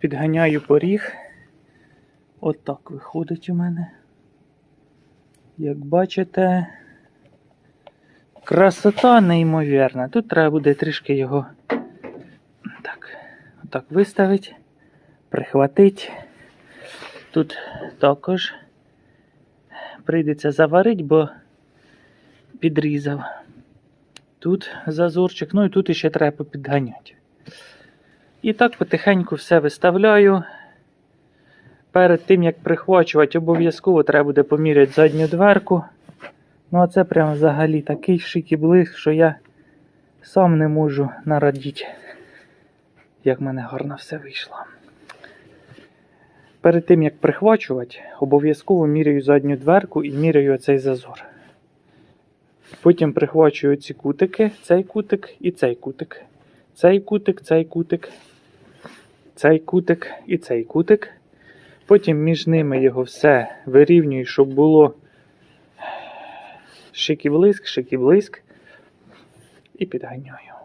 Підганяю поріг. От так виходить у мене. Як бачите, красота неймовірна. Тут треба буде трішки його так, так виставити, прихватити. Тут також прийдеться заварити, бо підрізав. Тут зазорчик, ну і тут іще треба підганяти. І так потихеньку все виставляю. Перед тим як прихвачувати, обов'язково треба буде поміряти задню дверку. Ну а це прям взагалі такий шик і блиск, що я сам не можу нарадіти, як в мене гарно все вийшло. Перед тим як прихвачувати, обов'язково міряю задню дверку і міряю цей зазор. Потім прихвачую ці кутики, цей кутик і цей кутик. Цей кутик, цей кутик, цей кутик і цей кутик. Потім між ними його все вирівнюю, щоб було шик і блиск, шик і блиск. І підганяю.